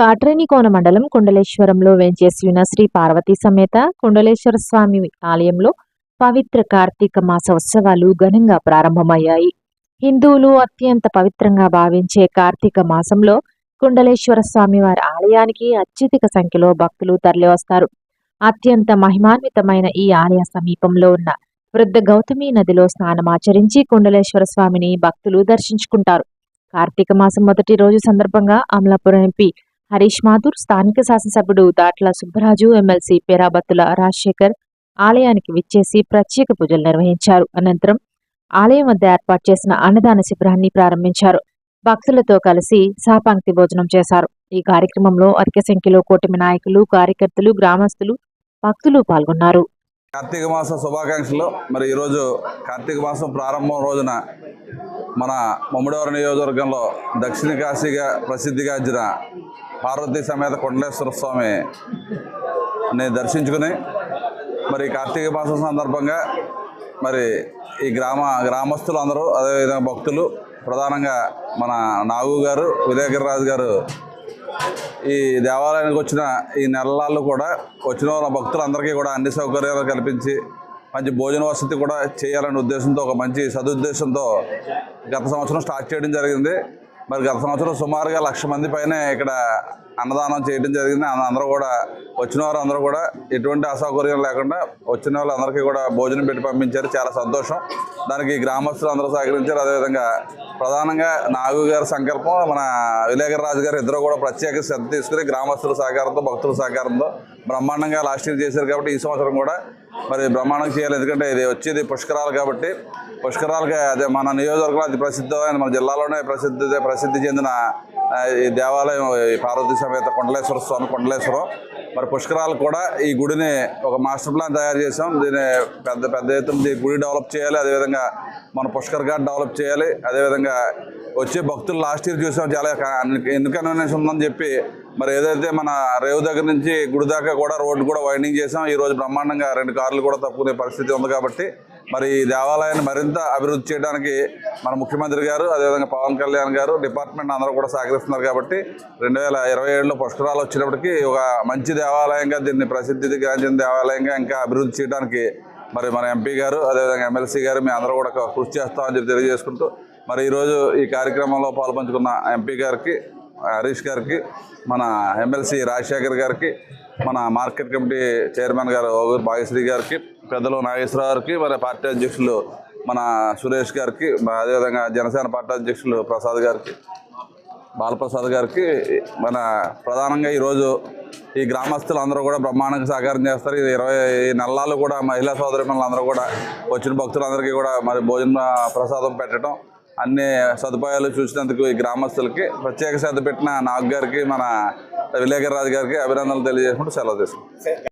కాట్రేనికోన మండలం కుండలేశ్వరంలో వేంచేసి శ్రీ పార్వతీ సమేత కుండలేశ్వర స్వామి ఆలయంలో పవిత్ర కార్తీక మాస ఉత్సవాలు ఘనంగా ప్రారంభమయ్యాయి. హిందువులు అత్యంత పవిత్రంగా భావించే కార్తీక మాసంలో కుండలేశ్వర స్వామి వారి ఆలయానికి అత్యధిక సంఖ్యలో భక్తులు తరలివస్తారు. అత్యంత మహిమాన్వితమైన ఈ ఆలయ సమీపంలో ఉన్న వృద్ధ గౌతమి నదిలో స్నానమాచరించి కుండలేశ్వర స్వామిని భక్తులు దర్శించుకుంటారు. కార్తీక మాసం మొదటి రోజు సందర్భంగా అమలాపురం ఎంపీ హరీష్ మాథూర్ స్థానిక శాసనసభ్యుడు దాట్ల సుబ్బరాజు ఎమ్మెల్సీ పేరాబత్తుల రాజశేఖర్ ఆలయానికి విచ్చేసి ప్రత్యేక పూజలు నిర్వహించారు. అనంతరం ఆలయం వద్ద ఏర్పాటు చేసిన అన్నదాన శిబిరాన్ని ప్రారంభించారు. భక్తులతో కలిసి సాపాంక్తి భోజనం చేశారు. ఈ కార్యక్రమంలో అధిక సంఖ్యలో కూటమి నాయకులు కార్యకర్తలు గ్రామస్తులు భక్తులు పాల్గొన్నారు. కార్తీక మాస శుభాకాంక్షలు. మరి ఈరోజు కార్తీక మాసం ప్రారంభం రోజున మన మమ్మడవరం నియోజకవర్గంలో దక్షిణ కాశీగా ప్రసిద్ధిగాంచిన పార్వతీ సమేత కొండలేశ్వర స్వామి ని దర్శించుకుని మరి కార్తీక మాసం సందర్భంగా మరి ఈ గ్రామ గ్రామస్తులు అందరూ అదేవిధంగా భక్తులు ప్రధానంగా మన నాగు గారు విలేకరరాజు గారు ఈ దేవాలయానికి వచ్చిన ఈ నెలల్లో కూడా వచ్చిన వాళ్ళ భక్తులందరికీ కూడా అన్ని సౌకర్యాలు కల్పించి మంచి భోజన వసతి కూడా చేయాలనే ఉద్దేశంతో ఒక మంచి సదుద్దేశంతో గత సంవత్సరం స్టార్ట్ చేయడం జరిగింది. మరి గత సంవత్సరం సుమారుగా లక్ష మంది పైన ఇక్కడ అన్నదానం చేయడం జరిగింది. అందరూ కూడా వచ్చిన వారు అందరూ కూడా ఎటువంటి అసౌకర్యం లేకుండా వచ్చిన వాళ్ళందరికీ కూడా భోజనం పెట్టి పంపించారు. చాలా సంతోషం. దానికి గ్రామస్తులు అందరూ సహకరించారు. అదేవిధంగా ప్రధానంగా నాగు గారి సంకల్పం మన విలేకర రాజు గారు ఇద్దరు కూడా ప్రత్యేక శ్రద్ధ తీసుకుని గ్రామస్తుల సహకారంతో భక్తుల సహకారంతో బ్రహ్మాండంగా లాస్ట్ ఇయర్ చేశారు కాబట్టి ఈ సంవత్సరం కూడా మరి బ్రహ్మాండంగా చేయాలి. ఎందుకంటే ఇది వచ్చేది పుష్కరాలు కాబట్టి పుష్కరాలకి అదే మన నియోజకవర్గంలో అతి ప్రసిద్ధమైన మన జిల్లాలోనే ప్రసిద్ధి ప్రసిద్ధి చెందిన ఈ దేవాలయం ఈ పార్వతీ సమేత కొండలేశ్వర స్వామి కొండలేశ్వరం. మరి పుష్కరాలు కూడా ఈ గుడిని ఒక మాస్టర్ ప్లాన్ తయారు చేసాం దీన్ని పెద్ద పెద్ద ఎత్తున గుడి డెవలప్ చేయాలి. అదేవిధంగా మన పుష్కర్ ఘాట్ డెవలప్ చేయాలి. అదేవిధంగా వచ్చే భక్తులు లాస్ట్ ఇయర్ చూసాం చాలా ఎందుకనేసి ఉందని చెప్పి మరి ఏదైతే మన రేవు దగ్గర నుంచి గుడి దాకా కూడా రోడ్డు కూడా వైండింగ్ చేసాం ఈరోజు బ్రహ్మాండంగా రెండు కార్లు కూడా తప్పుకునే పరిస్థితి ఉంది కాబట్టి మరి ఈ దేవాలయాన్ని మరింత అభివృద్ధి చేయడానికి మన ముఖ్యమంత్రి గారు అదేవిధంగా పవన్ కళ్యాణ్ గారు డిపార్ట్మెంట్ అందరూ కూడా సహకరిస్తున్నారు కాబట్టి రెండు వేల ఇరవై ఏడులో పుష్కరాలు వచ్చినప్పటికీ ఒక మంచి దేవాలయంగా దీన్ని ప్రసిద్ధి గాంచిన దేవాలయంగా ఇంకా అభివృద్ధి చేయడానికి మరి మన ఎంపీ గారు అదేవిధంగా ఎమ్మెల్సీ గారు మేము అందరూ కూడా కృషి చేస్తామని చెప్పి తెలియజేసుకుంటూ మరి ఈరోజు ఈ కార్యక్రమంలో పాల్పంచుకున్న ఎంపీ గారికి హరీష్ గారికి మన ఎమ్మెల్సీ రాజశేఖర్ గారికి మన మార్కెట్ కమిటీ చైర్మన్ గారు ఓగూరు భాగ్యశ్రీ గారికి పెద్దలు నాగేశ్వరరావుకి గారికి మన పార్టీ అధ్యక్షులు మన సురేష్ గారికి అదేవిధంగా జనసేన పార్టీ అధ్యక్షులు ప్రసాద్ గారికి బాలప్రసాద్ గారికి మన ప్రధానంగా ఈరోజు ఈ గ్రామస్తులు అందరూ కూడా బ్రహ్మాండంగా సహకారం చేస్తారు. ఈ ఇరవై నెలలు కూడా మహిళా సోదరి అందరూ కూడా వచ్చిన భక్తులందరికీ కూడా మరి భోజన ప్రసాదం పెట్టడం అన్ని సదుపాయాలు చూసినందుకు ఈ గ్రామస్తులకి ప్రత్యేక శ్రద్ధ పెట్టిన నాగ్ గారికి మన విలేకర్ రాజు గారికి అభినందనలు తెలియజేసుకుంటూ సెలవు తీసుకుంటాం